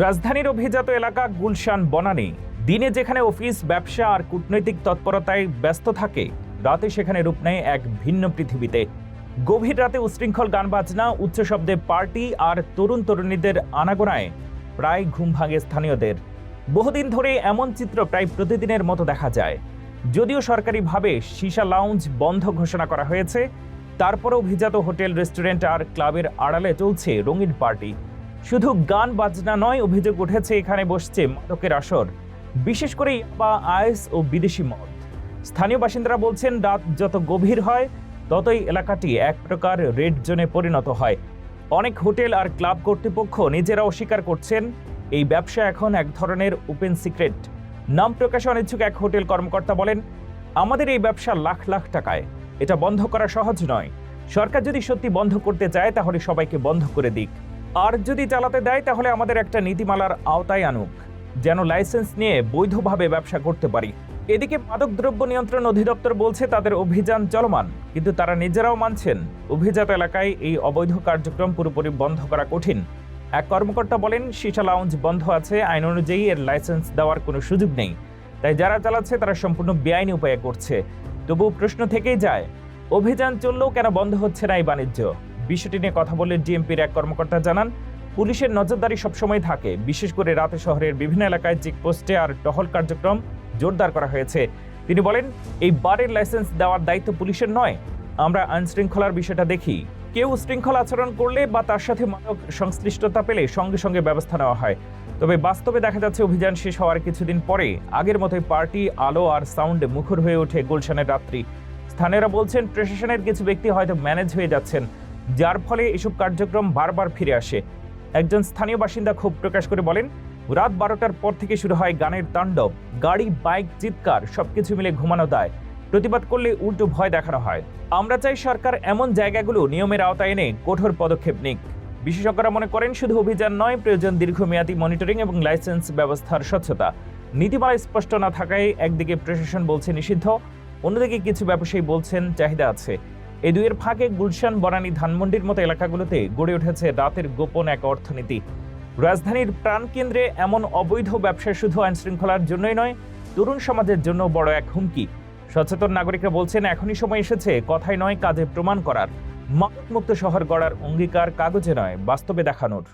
রাজধানীর অভিজাত এলাকা গুলশান বনানী। দিনে যেখানে অফিস, ব্যবসা আর কূটনৈতিক তৎপরতায় ব্যস্ত থাকে, রাতে সেখানে রূপ নেয় এক ভিন্ন পৃথিবীতে। গভীর রাতে উশৃঙ্খল গান বাজনা উচ্চ শব্দে পার্টি আর তরুণ তরুণীদের আনাগোনায় প্রায় ঘুম ভাঙে স্থানীয়দের। বহুদিন ধরে এমন চিত্র প্রায় প্রতিদিনের মতো দেখা যায়। যদিও সরকারিভাবে সীসা লাউঞ্জ বন্ধ ঘোষণা করা হয়েছে, তারপরও অভিজাত হোটেল, রেস্টুরেন্ট আর ক্লাবের আড়ালে চলছে রঙিন পার্টি। শুধু গান বাজনা নয়, অভিযোগ উঠেছে, এখানে বসছে মাদকের আসর। বিশেষ করে বা আইস ও বিদেশি মদ। স্থানীয় বাসিন্দারা বলছেন, রাত যত গভীর হয়, ততই এলাকাটি এক প্রকার রেড জোনে পরিণত হয়। অনেক হোটেল আর ক্লাব কর্তৃপক্ষ নিজেরাও স্বীকার করছেন, এই ব্যবসা এখন এক ধরনের ওপেন সিক্রেট। নাম প্রকাশে অনিচ্ছুক এক হোটেল কর্মকর্তা বলেন, আমাদের এই ব্যবসা লাখ লাখ টাকায়। এটা বন্ধ করা সহজ নয়। সরকার যদি সত্যি বন্ধ করতে চায়, তাহলে সবাইকে বন্ধ করে দিক। আর যদি চালাতে দেয়, তাহলে আমাদের একটা নীতিমালার আওতায় আনুক, যেন লাইসেন্স নিয়ে বৈধভাবে ব্যবসা করতে পারি। এদিকে মাদকদ্রব্য নিয়ন্ত্রণ অধিদপ্তর বলছে, তাদের অভিযান চলমান, কিন্তু তারা নিজেরাও মানছেন, অভিজাত এলাকায় এই অবৈধ কার্যক্রম পুরোপুরি বন্ধ করা কঠিন। এক কর্মকর্তা বলেন, সীসা লাউঞ্জ বন্ধ আছে, আইন অনুযায়ী এর লাইসেন্স দেওয়ার কোনো সুযোগ নেই। তাই যারা চালাচ্ছে, তারা সম্পূর্ণ বেআইনি উপায়ে করছে। তবু প্রশ্ন থেকেই যায়, অভিযান চললেও কেন বন্ধ হচ্ছে না এই বাণিজ্য? বিষয়টি নিয়ে কথা বলে ডিএমপির এক কর্মকর্তা জানান, পুলিশের নজরদারি সবসময় থাকে। বিশেষ করে রাতে শহরের বিভিন্ন এলাকায় চেকপোস্টে আর টহল কার্যক্রম জোরদার করা হয়েছে। তিনি বলেন, এই বারের লাইসেন্স দেওয়ার দায়িত্ব পুলিশের নয়। আমরা আইন শৃঙ্খলার বিষয়টা দেখি। কেউ শৃঙ্খলা আচরণ করলে বা তার সাথে মাদক সংশ্লিষ্টতা পেলে সঙ্গে সঙ্গে ব্যবস্থা নেওয়া হয়। তবে বাস্তবে দেখা যাচ্ছে অভিযান শেষ হওয়ার কিছুদিন পরে আগের মতোই পার্টি, আলো আর সাউন্ডে মুখর হয়ে ওঠে গুলশানের রাত্রি। স্থানীয়রা বলছেন, প্রশাসনের কিছু ব্যক্তি হয়তো ম্যানেজ হয়ে যাচ্ছেন। যার ফলে এসব কার্যক্রম বারবার ফিরে আসে। একজন স্থানীয় বাসিন্দা ক্ষোভ প্রকাশ করে বলেন, রাত বারোটার পর থেকে শুরু হয় গানের তাণ্ডব। গাড়ি, বাইক, চিৎকার সবকিছু মিলে ঘুমানো দেয়। প্রতিবাদ করলে উল্টো ভয় দেখানো হয়। আমরা চাই সরকার এমন জায়গাগুলো নিয়মের আওতায় এনে কঠোর পদক্ষেপ নিক। বিশেষজ্ঞরা মনে করেন, শুধু অভিযান নয়, প্রয়োজন দীর্ঘমেয়াদী মনিটরিং এবং লাইসেন্স ব্যবস্থার স্বচ্ছতা। নীতিমালা স্পষ্ট না থাকায় একদিকে প্রশাসন বলছে নিষিদ্ধ, অন্যদিকে কিছু ব্যবসায়ী বলছেন চাহিদা আছে। এই দুইয়ের ফাঁকে গুলশান, বনানী, ধানমন্ডির মতো এলাকাগুলোতে গড়ে উঠেছে রাতের গোপন এক অর্থনীতি। রাজধানীর প্রাণকেন্দ্রে এমন অবৈধ ব্যবসা শুধু আইন শৃঙ্খলার জন্যই নয়, তরুণ সমাজের জন্য বড় এক হুমকি। সচেতন নাগরিকরা বলছেন, এখনই সময় এসেছে, কথাই নয়, কাজে প্রমাণ করার। মাদকমুক্ত শহর গড়ার অঙ্গীকার কাগজে নয়, বাস্তবে দেখানোর।